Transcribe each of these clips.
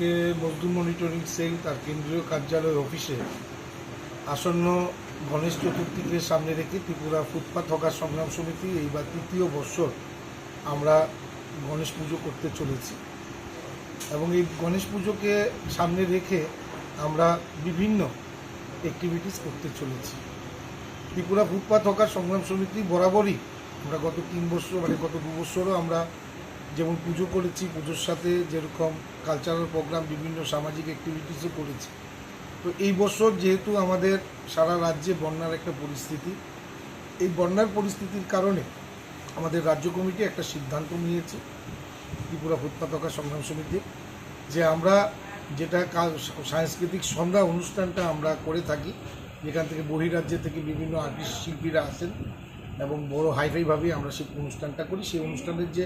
আজকে মজদুর monitoring cell তার কেন্দ্রীয় কার্যালয় অফিসে আসন্ন গণেশ চতুর্থীকে সামনে রেখে ত্রিপুরা ফুটপাত হকার সংগ্রাম সমিতি এইবার তৃতীয় বৎসর আমরা গণেশ পুজো করতে চলেছি। এবং এই গণেশ পুজোকে সামনে রেখে আমরা বিভিন্ন অ্যাক্টিভিটিস করতে চলেছি। ত্রিপুরা ফুটপাত হকার সংগ্রাম সমিতি বরাবরই আমরা গত তিন বছর মানে গত দু বছরও আমরা যেমন পুজো করেছি, পুজোর সাথে যেরকম কালচারাল প্রোগ্রাম বিভিন্ন সামাজিক অ্যাক্টিভিটিসও করেছি। তো এই বছর যেহেতু আমাদের সারা রাজ্যে বন্যার একটা পরিস্থিতি, এই বন্যার পরিস্থিতির কারণে আমাদের রাজ্য কমিটি একটা সিদ্ধান্ত নিয়েছে, ত্রিপুরা ফুটপাত হকার সংগ্রাম সমিতি যে আমরা যেটা সাংস্কৃতিক সন্ধ্যা অনুষ্ঠানটা আমরা করে থাকি, যেখান থেকে বহিরাজ্য থেকে বিভিন্ন আর্টিস্ট শিল্পীরা আসেন এবং বড় হাইফাইভাবে আমরা সেই অনুষ্ঠানটা করি। সেই অনুষ্ঠানের যে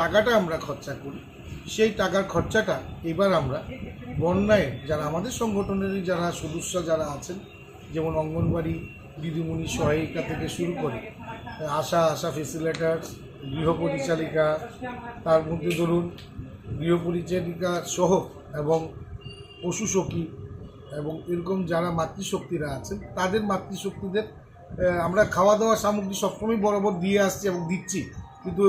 টাকাটা আমরা খরচা করি, সেই টাকার খরচাটা এবার আমরা বন্যায় যারা আমাদের সংগঠনেরই যারা সদস্য যারা আছেন, যেমন অঙ্গনবাড়ি দিদিমণি সহায়িকা থেকে শুরু করে, আশা আশা ফেসিলেটার গৃহ পরিচালিকা, তার মধ্যে ধরুন গৃহ পরিচালিকা সহ এবং পশু সখী এবং এরকম যারা মাতৃশক্তিরা আছেন, তাদের মাতৃশক্তিদের আমরা খাওয়া দাওয়া সামগ্রী সবসময় বরাবর দিয়ে আসছি এবং দিচ্ছি। কিন্তু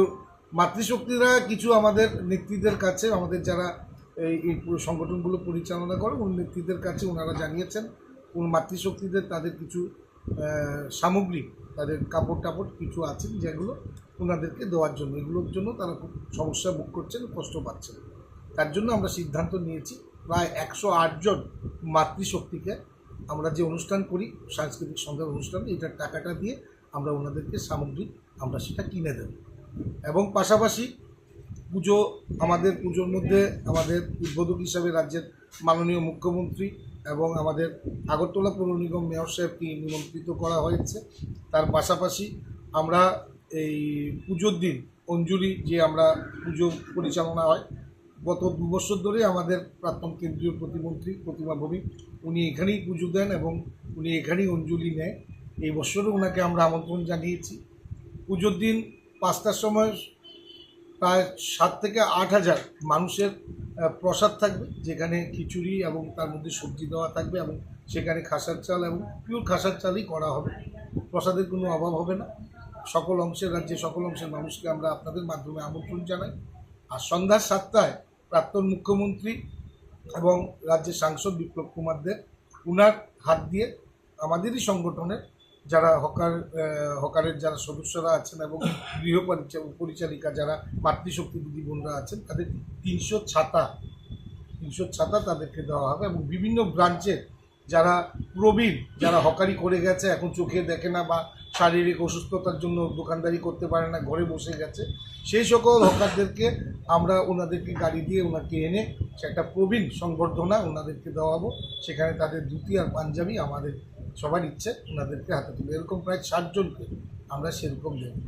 মাতৃশক্তিরা কিছু আমাদের নেতৃত্বের কাছে, আমাদের যারা এই এই সংগঠনগুলো পরিচালনা করে ওই নেতৃত্বের কাছে ওনারা জানিয়েছেন কোন মাতৃশক্তিদের তাদের কিছু সামগ্রী, তাদের কাপড় টাপড় কিছু আছে যেগুলো ওনাদেরকে দেওয়ার জন্য। এগুলোর জন্য তারা খুব সমস্যা ভোগ করছেন, কষ্ট পাচ্ছেন। তার জন্য আমরা সিদ্ধান্ত নিয়েছি, প্রায় একশো আটজন মাতৃশক্তিকে আমরা যে অনুষ্ঠান করি, সাংস্কৃতিক সন্ধ্যার অনুষ্ঠান, এটার টাকাটা দিয়ে আমরা ওনাদেরকে সামগ্রী, আমরা সেটা কিনে দেব। এবং পাশাপাশি পুজো আমাদের পুজোর মধ্যে আমাদের উদ্বোধক হিসাবে রাজ্যের মাননীয় মুখ্যমন্ত্রী এবং আমাদের আগরতলা পৌর নিগম মেয়র সাহেবকে নিমন্ত্রিত করা হয়েছে। তার পাশাপাশি আমরা এই পুজোর দিন, অঞ্জলি যে আমরা পুজো পরিচালনা হয়, গত দু বছর ধরে আমাদের প্রাক্তন কেন্দ্রীয় প্রতিমন্ত্রী প্রতিমা ভৌমিক উনি এখানেই পুজো দেন এবং উনি এখানেই অঞ্জলি নেয়। এই বছরও ওনাকে আমরা আমন্ত্রণ জানিয়েছি। পুজোর দিন পাঁচটার সময় প্রায় সাত থেকে আট হাজার মানুষের প্রসাদ থাকবে, যেখানে খিচুড়ি এবং তার মধ্যে সবজি দেওয়া থাকবে এবং সেখানে খাসার চাল এবং পিওর খাসার চালই করা হবে। প্রসাদের কোনো অভাব হবে না। সকল অংশের রাজ্যে সকল অংশের মানুষকে আমরা আপনাদের মাধ্যমে আমন্ত্রণ জানাই। আর সন্ধ্যা সাতটায় প্রাক্তন মুখ্যমন্ত্রী এবং রাজ্যের সাংসদ বিপ্লব কুমার দেব উনার হাত দিয়ে আমাদেরই সংগঠনের যারা হকার হকারের যারা সদস্যরা আছেন এবং গৃহ পরিচা- পরিচালিকা যারা মাতৃশক্তি দিদি বোনরা আছেন, তাদের তিনশো ছাতা তিনশো ছাতা তাদেরকে দেওয়া হবে এবং বিভিন্ন ব্রাঞ্চের যারা প্রবীণ, যারা হকারি করে গেছে, এখন চোখে দেখে না বা শারীরিক অসুস্থতার জন্য দোকানদারি করতে পারে না, ঘরে বসে গেছে, সেই সকল হকারদেরকে আমরা ওনাদেরকে গাড়ি দিয়ে ওনাকে এনে সে একটা প্রবীণ সংবর্ধনা ওনাদেরকে দেওয়াবো। সেখানে তাদের ধুতি আর পাঞ্জাবি আমাদের সবার ইচ্ছে ওনাদেরকে হাতে তুলে এরকম প্রায় ষাটজনকে আমরা সেরকম দেবো।